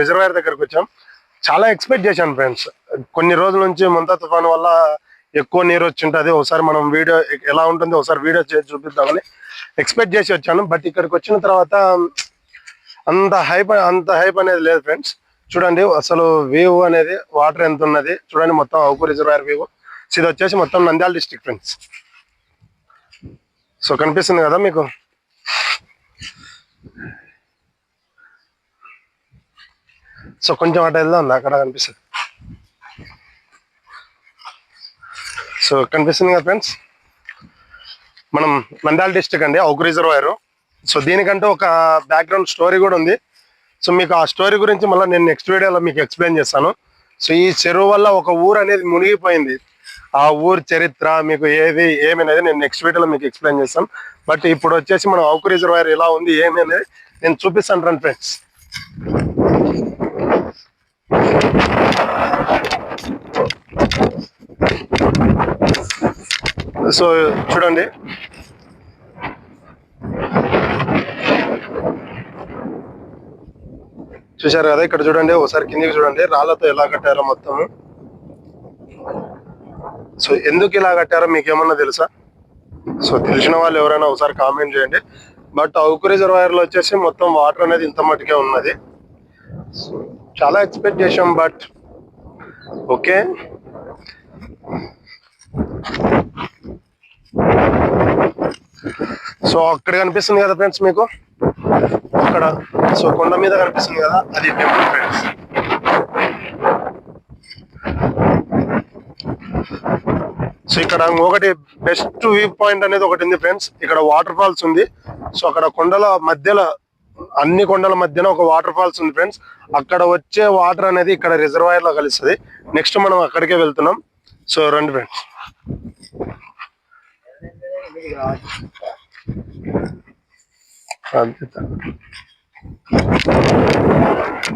Reservoir దగ్గరకు వచ్చాం. చాలా ఎక్స్పెక్ట్ చేశాను ఫ్రెండ్స్. కొన్ని రోజుల నుంచి ముంతా తుఫాన్ వల్ల ఎక్కువ నీరు వచ్చి ఉంటుంది. ఒకసారి మనం వీడియో ఎలా ఉంటుంది ఒకసారి వీడియో చేసి చూపిద్దామని ఎక్స్పెక్ట్ చేసి వచ్చాను. బట్ ఇక్కడికి వచ్చిన తర్వాత అంత హైప్ అంత హైప్ అనేది లేదు ఫ్రెండ్స్. చూడండి అసలు వ్యూ అనేది వాటర్ ఎంత ఉన్నది. చూడండి మొత్తం అవుకు రిజర్వాయర్ వ్యూ ఇది వచ్చేసి మొత్తం నంద్యాల డిస్టిక్ ఫ్రెండ్స్ సో కనిపిస్తుంది కదా మీకు? సో కొంచెం అటు వెళ్దాం అక్కడ కనిపిస్తుంది. సో కనిపిస్తుంది కదా ఫ్రెండ్స్ మనం మండాల్ డిస్ట్రిక్ట్ అండి అవుకు రిజర్వాయర్ సో దీనికంటే ఒక బ్యాక్గ్రౌండ్ స్టోరీ కూడా ఉంది. సో మీకు ఆ స్టోరీ గురించి మళ్ళీ నేను నెక్స్ట్ వీడియోలో మీకు ఎక్స్ప్లెయిన్ చేస్తాను. సో ఈ చెరువు వల్ల ఒక ఊరు అనేది మునిగిపోయింది. ఆ ఊరు చరిత్ర మీకు ఏది ఏమనేది అనేది నేను నెక్స్ట్ వీడియోలో మీకు ఎక్స్ప్లెయిన్ చేస్తాను. బట్ ఇప్పుడు వచ్చేసి మనం అవుకు రిజర్వాయర్ ఎలా ఉంది ఏమి అనేది నేను చూపిస్తాను రండి ఫ్రెండ్స్ సో చూడండి. చూశారు కదా ఇక్కడ చూడండి ఒకసారి కిందికి చూడండి. రాళ్ళతో ఎలా కట్టారో మొత్తము సో ఎందుకు ఇలా కట్టారో మీకు ఏమన్నా తెలుసా? సో తెలిసిన వాళ్ళు ఎవరైనా ఒకసారి కామెంట్ చేయండి. బట్ అవుకు రిజర్వాయర్లో వచ్చేసి మొత్తం వాటర్ అనేది ఇంత మట్టుకే ఉన్నది. చాలా ఎక్స్పెక్ట్ చేసాం బట్ ఓకే. సో అక్కడ కనిపిస్తుంది కదా ఫ్రెండ్స్ మీకు? అక్కడ. సో కొండ మీద కనిపిస్తుంది కదా అది టెంపుల్ ఫ్రెండ్స్. సో ఇక్కడ ఒకటి బెస్ట్ వ్యూ పాయింట్ అనేది ఒకటి ఉంది ఫ్రెండ్స్. ఇక్కడ వాటర్ ఫాల్స్ ఉంది. సో అక్కడ కొండల మధ్యలో అన్ని కొండల మధ్యన ఒక వాటర్ ఫాల్స్ ఉంది ఫ్రెండ్స్. అక్కడ వచ్చే వాటర్ అనేది ఇక్కడ రిజర్వాయర్లో కలుస్తుంది. నెక్స్ట్ మనం అక్కడికే వెళ్తున్నాం. సో రండి ఫ్రెండ్స్. అంతే